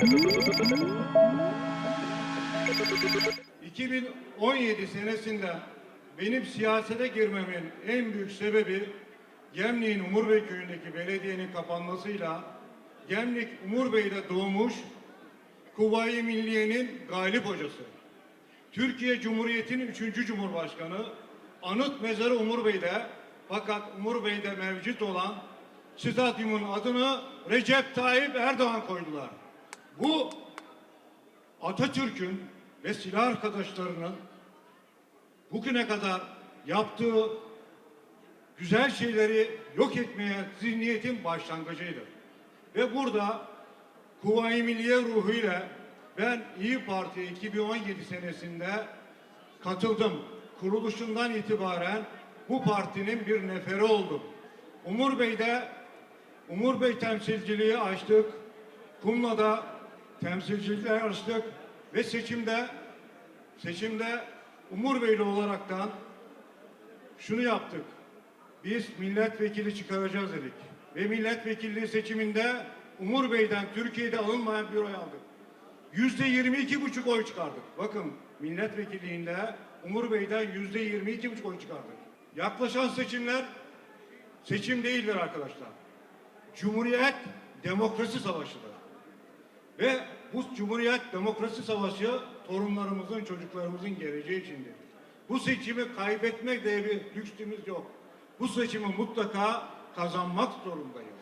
...2017 senesinde benim siyasete girmemin en büyük sebebi... ...Gemlik'in Umurbey köyündeki belediyenin kapanmasıyla... ...Gemlik Umurbey'de doğmuş... ...Kuvayi Milliye'nin galip hocası. Türkiye Cumhuriyeti'nin üçüncü Cumhurbaşkanı anıt mezarı Umur Bey'de fakat Umur Bey'de mevcut olan stadyumun adını Recep Tayyip Erdoğan koydular. Bu Atatürk'ün ve silah arkadaşlarının bugüne kadar yaptığı güzel şeyleri yok etmeye zihniyetin başlangıcıydı. Ve burada Kuvayi Milliye ruhuyla ben İyi Parti 2017 senesinde katıldım. Kuruluşundan itibaren bu partinin bir neferi oldum. Umur Bey'de Umur Bey temsilciliği açtık. Kumla'da temsilcilikler açtık ve seçimde seçimde Umur Beyli olaraktan şunu yaptık. Biz milletvekili çıkaracağız dedik. Ve milletvekilliği seçiminde Umur Bey'den Türkiye'de alınmayan bir oy aldık. Yüzde yirmi iki buçuk oy çıkardık. Bakın milletvekilliğinde Umur Bey'den yüzde yirmi iki buçuk oy çıkardık. Yaklaşan seçimler seçim değildir arkadaşlar. Cumhuriyet demokrasi savaşıdır. Ve bu Cumhuriyet demokrasi savaşı torunlarımızın, çocuklarımızın geleceği içindir. Bu seçimi kaybetmek diye bir lüksümüz yok. Bu seçimi mutlaka kazanmak zorundayız.